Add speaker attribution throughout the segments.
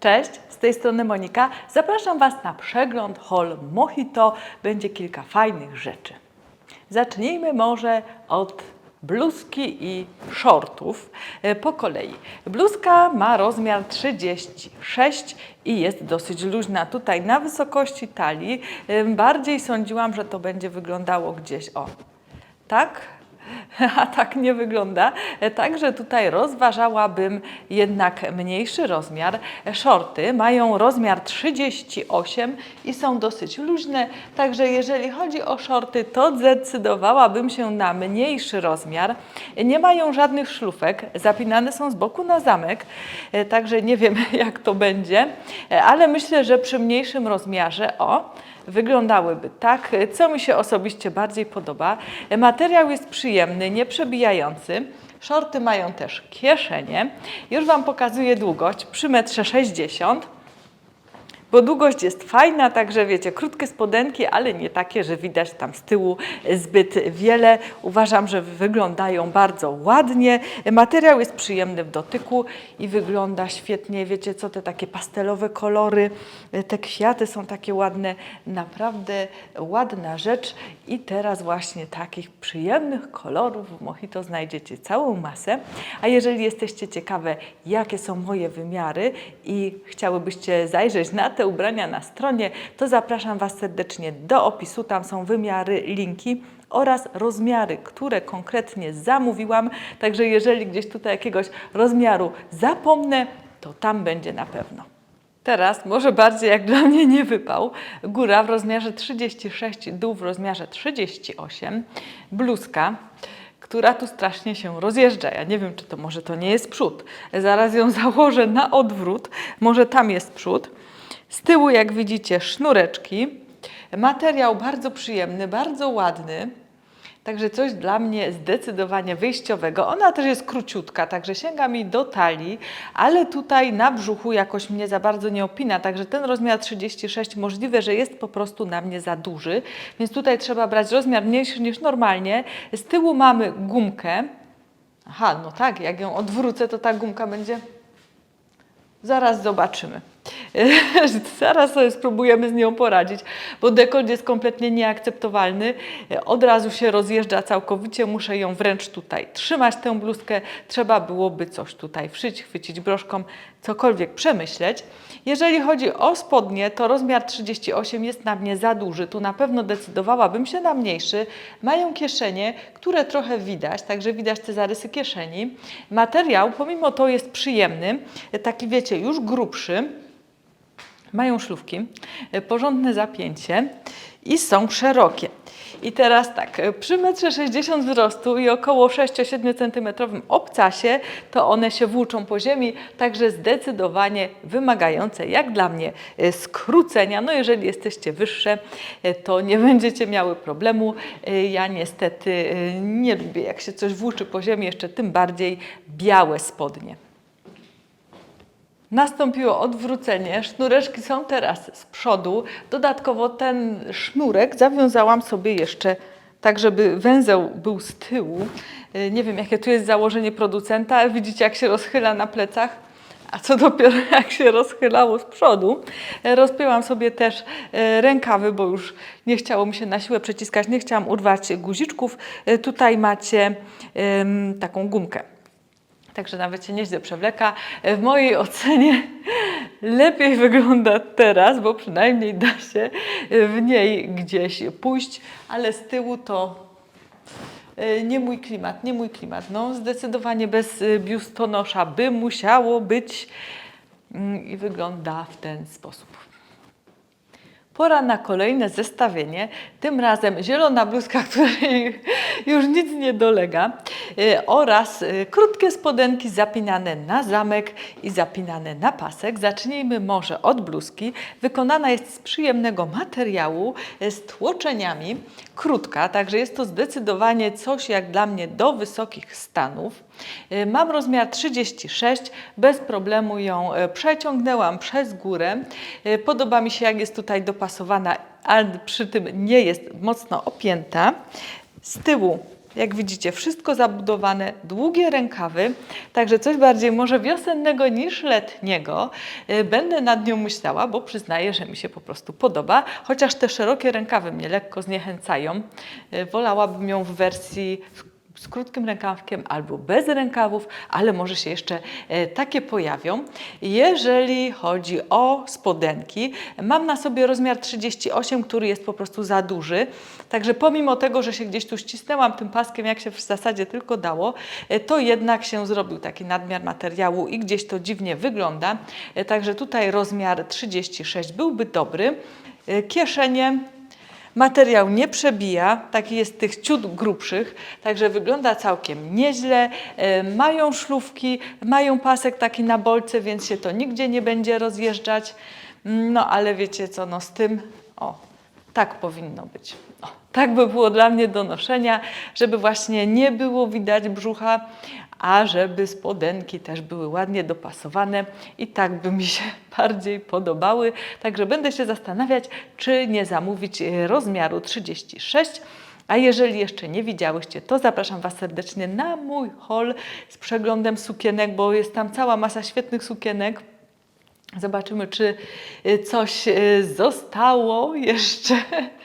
Speaker 1: Cześć, z tej strony Monika. Zapraszam Was na przegląd Hall Mojito. Będzie kilka fajnych rzeczy. Zacznijmy może od bluzki i shortów e, po kolei. Bluzka ma rozmiar 36 i jest dosyć luźna tutaj na wysokości talii. E, Bardziej sądziłam, że to będzie wyglądało gdzieś o tak, a tak nie wygląda. Także tutaj rozważałabym jednak mniejszy rozmiar. Shorty mają rozmiar 38 i są dosyć luźne, także jeżeli chodzi o shorty, to zdecydowałabym się na mniejszy rozmiar. Nie mają żadnych szlufek, zapinane są z boku na zamek, także nie wiem jak to będzie, ale myślę, że przy mniejszym rozmiarze, o, wyglądałyby tak, co mi się osobiście bardziej podoba. Materiał jest przyjemny, nieprzebijający. Shorty mają też kieszenie. Już Wam pokazuję długość przy metrze 60 bo długość jest fajna, także wiecie, krótkie spodenki, ale nie takie, że widać tam z tyłu zbyt wiele. Uważam, że wyglądają bardzo ładnie. Materiał jest przyjemny w dotyku i wygląda świetnie. Wiecie co, te takie pastelowe kolory, te kwiaty są takie ładne. Naprawdę ładna rzecz i teraz właśnie takich przyjemnych kolorów w Mojito znajdziecie całą masę. A jeżeli jesteście ciekawe, jakie są moje wymiary i chciałybyście zajrzeć na te ubrania na stronie, to zapraszam Was serdecznie do opisu. Tam są wymiary, linki oraz rozmiary, które konkretnie zamówiłam. Także jeżeli gdzieś tutaj jakiegoś rozmiaru zapomnę, to tam będzie na pewno. Teraz, może bardziej jak dla mnie nie wypał, góra w rozmiarze 36, dół w rozmiarze 38, bluzka, która tu strasznie się rozjeżdża. Ja nie wiem, czy to może to nie jest przód. Zaraz ją założę na odwrót, może tam jest przód. Z tyłu, jak widzicie, sznureczki. Materiał bardzo przyjemny, bardzo ładny. Także coś dla mnie zdecydowanie wyjściowego. Ona też jest króciutka, także sięga mi do talii, ale tutaj na brzuchu jakoś mnie za bardzo nie opina, także ten rozmiar 36 możliwe, że jest po prostu na mnie za duży, więc tutaj trzeba brać rozmiar mniejszy niż normalnie. Z tyłu mamy gumkę. Aha, no tak, jak ją odwrócę, to ta gumka będzie Zaraz zobaczymy. Zaraz sobie spróbujemy z nią poradzić, bo dekolt jest kompletnie nieakceptowalny. Od razu się rozjeżdża całkowicie, muszę ją wręcz tutaj trzymać, tę bluzkę. Trzeba byłoby coś tutaj wszyć, chwycić broszką, cokolwiek przemyśleć. Jeżeli chodzi o spodnie, to rozmiar 38 jest na mnie za duży. Tu na pewno decydowałabym się na mniejszy. Mają kieszenie, które trochę widać, także widać te zarysy kieszeni. Materiał pomimo to jest przyjemny, taki wiecie, już grubszy. Mają szlufki, e, porządne zapięcie i są szerokie. I teraz tak, e, przy 1,60 m wzrostu i około 6-7 cm obcasie, to one się włóczą po ziemi, także zdecydowanie wymagające, jak dla mnie, e, skrócenia. No jeżeli jesteście wyższe, to nie będziecie miały problemu. Ja niestety nie lubię, jak się coś włóczy po ziemi, jeszcze tym bardziej białe spodnie. Nastąpiło odwrócenie. Sznureczki są teraz z przodu. Dodatkowo ten sznurek zawiązałam sobie jeszcze tak, żeby węzeł był z tyłu. Y, Nie wiem, jakie tu jest założenie producenta. Widzicie, jak się rozchyla na plecach? A co dopiero jak się rozchylało z przodu. E, Rozpięłam sobie też e, rękawy, bo już nie chciało mi się na siłę przeciskać, nie chciałam urwać guziczków. E, Tutaj macie taką gumkę. Także nawet się nieźle przewleka. E, W mojej ocenie lepiej wygląda teraz, bo przynajmniej da się e, w niej gdzieś pójść, ale z tyłu to e, nie mój klimat, nie mój klimat. No, zdecydowanie bez biustonosza by musiało być Mm, i wygląda w ten sposób. Pora na kolejne zestawienie. Tym razem zielona bluzka, której już nic nie dolega, y, oraz y, krótkie spodenki zapinane na zamek i zapinane na pasek. Zacznijmy może od bluzki. Wykonana jest z przyjemnego materiału, y, z tłoczeniami. Krótka, także jest to zdecydowanie coś jak dla mnie do wysokich stanów. Mam rozmiar 36, bez problemu ją przeciągnęłam przez górę. Podoba mi się, jak jest tutaj dopasowana, ale przy tym nie jest mocno opięta. Z tyłu Jak widzicie, wszystko zabudowane, długie rękawy, także coś bardziej może wiosennego niż letniego. E, Będę nad nią myślała, bo przyznaję, że mi się po prostu podoba, chociaż te szerokie rękawy mnie lekko zniechęcają. E, Wolałabym ją w wersji z krótkim rękawkiem albo bez rękawów, ale może się jeszcze e, takie pojawią. Jeżeli chodzi o spodenki, mam na sobie rozmiar 38, który jest po prostu za duży. Także pomimo tego, że się gdzieś tu ścisnęłam tym paskiem, jak się w zasadzie tylko dało, e, to jednak się zrobił taki nadmiar materiału i gdzieś to dziwnie wygląda. E, Także tutaj rozmiar 36 byłby dobry. Kieszenie Materiał nie przebija, taki jest tych ciut grubszych, także wygląda całkiem nieźle. E, Mają szlufki, mają pasek taki na bolce, więc się to nigdzie nie będzie rozjeżdżać. No ale wiecie co, no z tym, o, tak powinno być. O, tak by było dla mnie do noszenia, żeby właśnie nie było widać brzucha, a żeby spodenki też były ładnie dopasowane i tak by mi się bardziej podobały. Także będę się zastanawiać, czy nie zamówić e, rozmiaru 36. A jeżeli jeszcze nie widziałyście, to zapraszam Was serdecznie na mój haul z przeglądem sukienek, bo jest tam cała masa świetnych sukienek. Zobaczymy, czy y, coś y, zostało jeszcze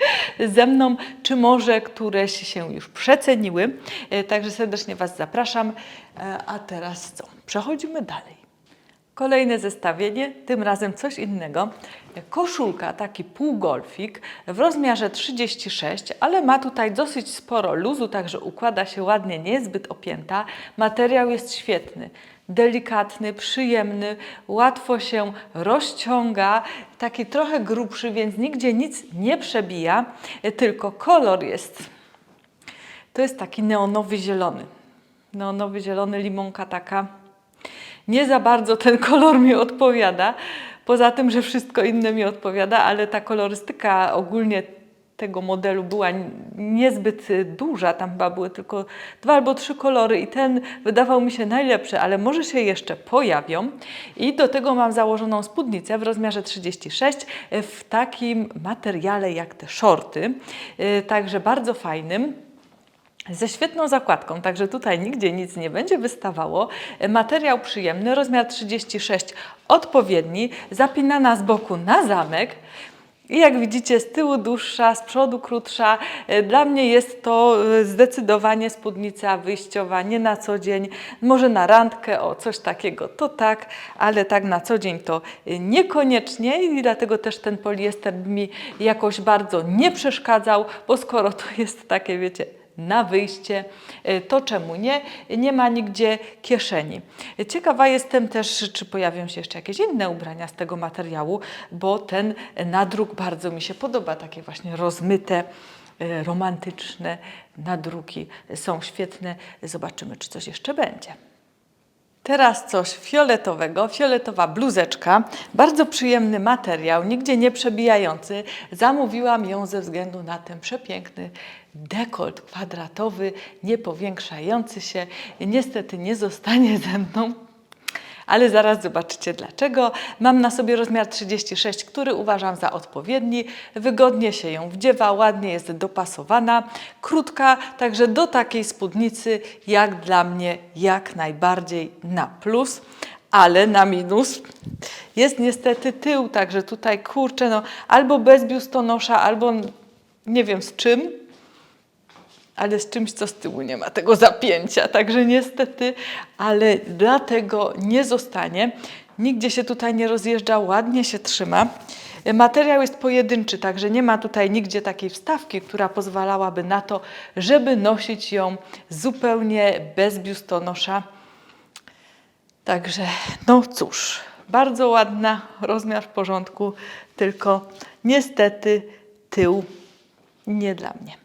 Speaker 1: ze mną, czy może któreś się już przeceniły. Y, Także serdecznie Was zapraszam. A teraz co? Przechodzimy dalej. Kolejne zestawienie, tym razem coś innego. Koszulka, taki półgolfik w rozmiarze 36, ale ma tutaj dosyć sporo luzu, także układa się ładnie, nie jest zbyt opięta. Materiał jest świetny, delikatny, przyjemny, łatwo się rozciąga, taki trochę grubszy, więc nigdzie nic nie przebija, tylko kolor jest, to jest taki neonowy zielony. Neonowy zielony, limonka taka nie za bardzo ten kolor mi odpowiada. Poza tym, że wszystko inne mi odpowiada, ale ta kolorystyka ogólnie tego modelu była niezbyt y, duża. Tam chyba były tylko dwa albo trzy kolory i ten wydawał mi się najlepszy, ale może się jeszcze pojawią. I do tego mam założoną spódnicę w rozmiarze 36 y, w takim materiale jak te shorty. Y, Także bardzo fajnym. Ze świetną zakładką, także tutaj nigdzie nic nie będzie wystawało. Materiał przyjemny, rozmiar 36 odpowiedni, zapinana z boku na zamek. I jak widzicie, z tyłu dłuższa, z przodu krótsza. E, Dla mnie jest to e, zdecydowanie spódnica wyjściowa, nie na co dzień. Może na randkę, o coś takiego, to tak, ale tak na co dzień to e, niekoniecznie i dlatego też ten poliester mi jakoś bardzo nie przeszkadzał, bo skoro to jest takie, wiecie, na wyjście, e, to czemu nie? Nie ma nigdzie kieszeni. Ciekawa jestem też, czy pojawią się jeszcze jakieś inne ubrania z tego materiału, bo ten nadruk bardzo mi się podoba, takie właśnie rozmyte, e, romantyczne nadruki są świetne. Zobaczymy, czy coś jeszcze będzie. Teraz coś fioletowego, fioletowa bluzeczka, bardzo przyjemny materiał, nigdzie nie przebijający. Zamówiłam ją ze względu na ten przepiękny dekolt kwadratowy, nie powiększający się. Niestety nie zostanie ze mną, ale zaraz zobaczycie dlaczego. Mam na sobie rozmiar 36, który uważam za odpowiedni. Wygodnie się ją wdziewa, ładnie jest dopasowana, krótka, także do takiej spódnicy jak dla mnie jak najbardziej na plus. Ale na minus jest niestety tył, także tutaj kurczę, no albo bez biustonosza, albo nie wiem z czym, ale z czymś, co z tyłu nie ma tego zapięcia. Także niestety, ale dlatego nie zostanie. Nigdzie się tutaj nie rozjeżdża, ładnie się trzyma. Materiał jest pojedynczy, także nie ma tutaj nigdzie takiej wstawki, która pozwalałaby na to, żeby nosić ją zupełnie bez biustonosza. Także, no cóż, bardzo ładna, rozmiar w porządku, tylko niestety tył nie dla mnie.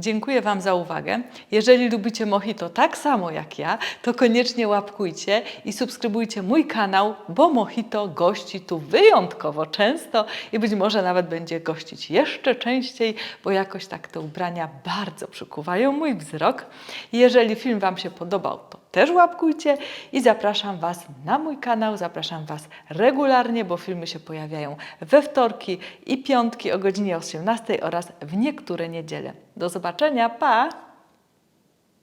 Speaker 1: Dziękuję Wam za uwagę. Jeżeli lubicie Mojito tak samo jak ja, to koniecznie łapkujcie i subskrybujcie mój kanał, bo Mojito gości tu wyjątkowo często i być może nawet będzie gościć jeszcze częściej, bo jakoś tak te ubrania bardzo przykuwają mój wzrok. Jeżeli film Wam się podobał, to też łapkujcie i zapraszam Was na mój kanał, zapraszam Was regularnie, bo filmy się pojawiają we wtorki i piątki o godzinie 18 oraz w niektóre niedziele. Do zobaczenia, pa!